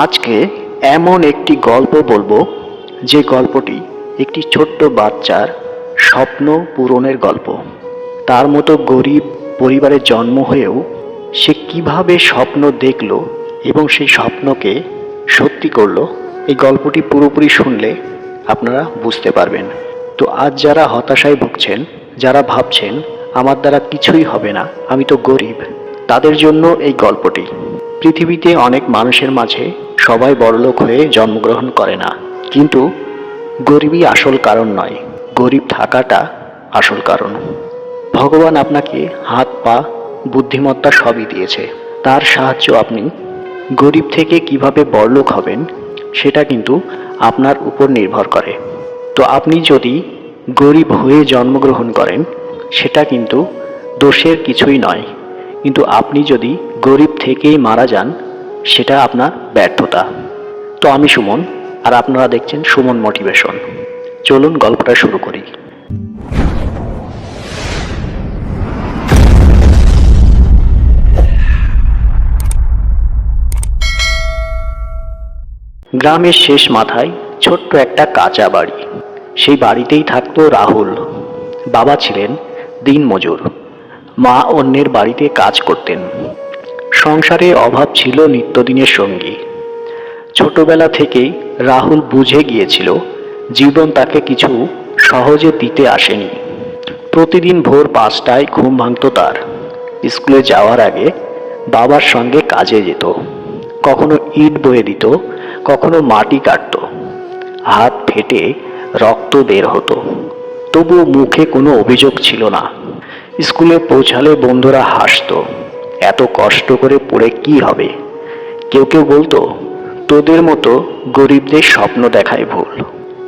আজকে এমন একটি গল্প বলব, যে গল্পটি একটি ছোট্ট বাচ্চার স্বপ্ন পূরণের গল্প। তার মতো গরিব পরিবারে জন্ম হয়েও সে কীভাবে স্বপ্ন দেখল এবং সেই স্বপ্নকে সত্যি করল, এই গল্পটি পুরোপুরি শুনলে আপনারা বুঝতে পারবেন। তো আজ যারা হতাশায় ভুগছেন, যারা ভাবছেন, আমার দ্বারা কিছুই হবে না, আমি তো গরিব, তাদের জন্য এই গল্পটি। পৃথিবীতে অনেক মানুষের মাঝে সবাই বড়লোক হয়ে জন্মগ্রহণ করে না। কিন্তু গরিবই আসল কারণ নয়, গরিব থাকাটা আসল কারণ। ভগবান আপনাকে হাত, পা, বুদ্ধিমত্তা সবই দিয়েছে। তার সাহায্য আপনি গরিব থেকে কীভাবে বড়লোক হবেন সেটা কিন্তু আপনার উপর নির্ভর করে। তো আপনি যদি গরিব হয়ে জন্মগ্রহণ করেন, সেটা কিন্তু দোষের কিছুই নয়। কিন্তু আপনি যদি গরিব থেকেই মারা যান সেটা আপনার ব্যর্থতা। তো আমি সুমন, আর আপনারা দেখছেন সুমন মোটিভেশন। চলুন গল্পটা শুরু করি। গ্রামের শেষ মাথায় ছোট্ট একটা কাঁচা বাড়ি। সেই বাড়িতেই থাকতো রাহুল। বাবা ছিলেন দিনমজুর। মা অন্যের বাড়িতে কাজ করতেন। সংসারে অভাব ছিল নিত্যদিনের সঙ্গী। ছোটবেলা থেকেই রাহুল বুঝে গিয়েছিল, জীবন তাকে কিছু সহজে দিতে আসেনি। প্রতিদিন ভোর পাঁচটায় ঘুম ভাঙত তার। স্কুলে যাওয়ার আগে বাবার সঙ্গে কাজে যেত। কখনো ইট বয়ে দিত, কখনো মাটি কাটত। হাত ফেটে রক্ত বের হতো। তবুও মুখে কোনো অভিযোগ ছিল না। স্কুলে পৌঁছালে বন্ধুরা হাসতো। এত কষ্ট করে পড়ে কি হবে? কেউ কেউ বলতো, তোদের মতো গরিবদের স্বপ্ন দেখায় ভুল।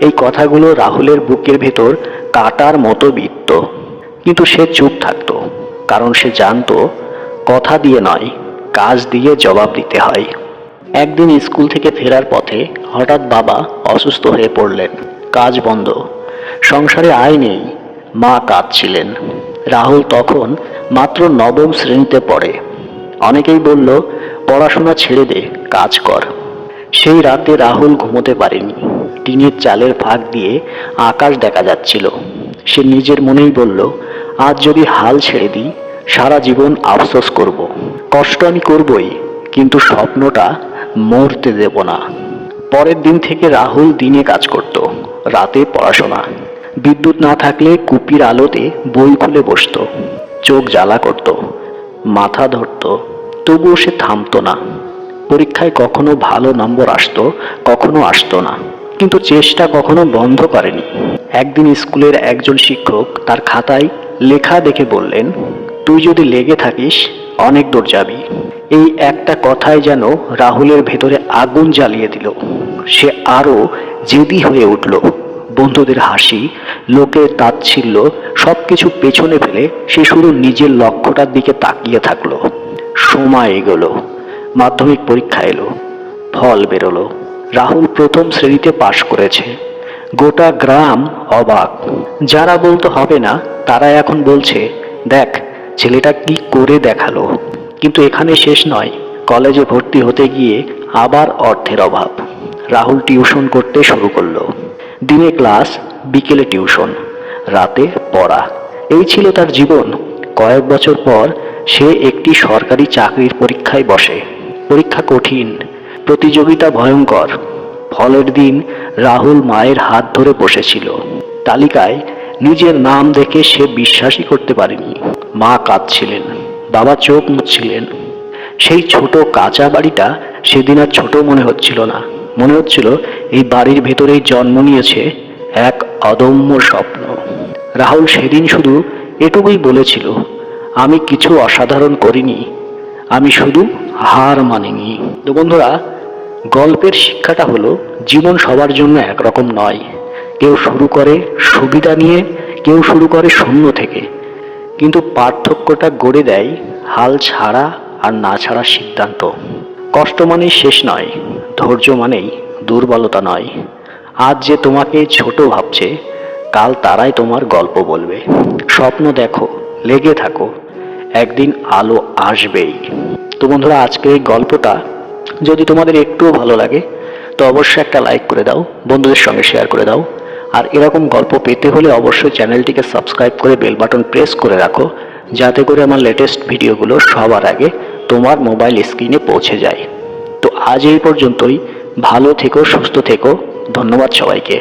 এই কথাগুলো রাহুলের বুকের ভেতর কাটার মতো বিত্ত কিন্তু সে চুপ থাকতো, কারণ সে জানতো, কথা দিয়ে নয়, কাজ দিয়ে জবাব দিতে হয়। একদিন স্কুল থেকে ফেরার পথে হঠাৎ বাবা অসুস্থ হয়ে পড়লেন। কাজ বন্ধ। সংসারে আয় নেই, মা কাঁদছিলেন। রাহুল তখন মাত্র নবম শ্রেণীতে পড়ে। অনেকেই বলল, পড়াশোনা ছেড়ে দে, কাজ কর। সেই রাতে রাহুল ঘুমোতে পারেনি। টিনের চালের ফাঁক দিয়ে আকাশ দেখা যাচ্ছিল। সে নিজের মনেই বলল, আজ যদি হাল ছেড়ে দিই, সারা জীবন আফসোস করব। কষ্ট আমি করবই, কিন্তু স্বপ্নটা মরতে দেব না। পরের দিন থেকে রাহুল দিনে কাজ করত, রাতে পড়াশোনা। বিদ্যুৎ না থাকলে কুপির আলোতে বই খুলে বসতো। চোখ জ্বালা করত, মাথা ধরত, তবুও সে থামতো না। পরীক্ষায় কখনো ভালো নম্বর আসতো, কখনো আসতো না। কিন্তু চেষ্টা কখনো বন্ধ করেনি। একদিন স্কুলের একজন শিক্ষক তার খাতায় লেখা দেখে বললেন, তুই যদি লেগে থাকিস, অনেক দূর যাবি। এই একটা কথাই যেন রাহুলের ভেতরে আগুন জ্বালিয়ে দিল। সে আরও জেদি হয়ে উঠল। বন্ধুদের হাসি, লোকের তাচ্ছিল্য সব কিছু পেছনে ফেলে সে শুধু নিজের লক্ষ্যটার দিকে তাকিয়ে থাকল। সময় এগোলো, মাধ্যমিক পরীক্ষা এলো, ফল বেরোলো। রাহুল প্রথম শ্রেণীতে পাশ করেছে। গোটা গ্রাম অবাক। যারা বলতে হবে না, তারা এখন বলছে, দেখ, ছেলেটা কি করে দেখাল? কিন্তু এখানে শেষ নয়। কলেজে ভর্তি হতে গিয়ে আবার অর্থের অভাব। রাহুল টিউশন করতে শুরু করল। দিনে ক্লাস, বিকেলে টিউশন, রাতে পড়া। এই ছিল তার জীবন। কয়েক বছর পর সে একটি সরকারি চাকরির পরীক্ষায় বসে। পরীক্ষা কঠিন, প্রতিযোগিতা ভয়ঙ্কর। ফলের দিন রাহুল মায়ের হাত ধরে বসেছিল। তালিকায় নিজের নাম দেখে সে বিশ্বাসই করতে পারেনি। মা কাঁদছিলেন, বাবা চোখ মুছছিলেন। সেই ছোট কাঁচা বাড়িটা সেদিন আর ছোট মনে হচ্ছিল না। মনে হচ্ছিল এই বাড়ির ভেতরেই জন্ম নিয়েছে এক অদম্য স্বপ্ন। রাহুল সেদিন শুধু এটুকুই বলেছিল, আমি কিছু অসাধারণ করিনি, আমি শুধু হার মানিনি। তো বন্ধুরা, গল্পের শিক্ষাটা হলো, জীবন সবার জন্য একরকম নয়। কেউ শুরু করে সুবিধা নিয়ে, কেউ শুরু করে শূন্য থেকে। কিন্তু পার্থক্যটা গড়ে দেয় হাল ছাড়া আর না ছাড়া সিদ্ধান্ত। কষ্ট মানেই শেষ নয়, ধৈর্য মানেই দুর্বলতা নয়। আজ যে তোমাকে ছোট ভাবছে, কাল তারাই তোমার গল্প বলবে। স্বপ্ন দেখো, লেগে থাকো, একদিন আলো আসবেই। তো বন্ধুরা আজকে এই গল্পটা যদি তোমাদের একটুও ভালো লাগে, তো অবশ্যই একটা লাইক করে দাও, বন্ধুদের সঙ্গে শেয়ার করে দাও। আর এরকম গল্প পেতে হলে অবশ্যই চ্যানেলটিকে সাবস্ক্রাইব করে বেল বাটন প্রেস করে রাখো, যাতে করে আমার লেটেস্ট ভিডিওগুলো সবার আগে তোমার মোবাইল স্ক্রিনে পৌঁছে যায়। তো আজ এই পর্যন্তই। ভালো থেকো, সুস্থ থেকো। ধন্যবাদ সবাইকে।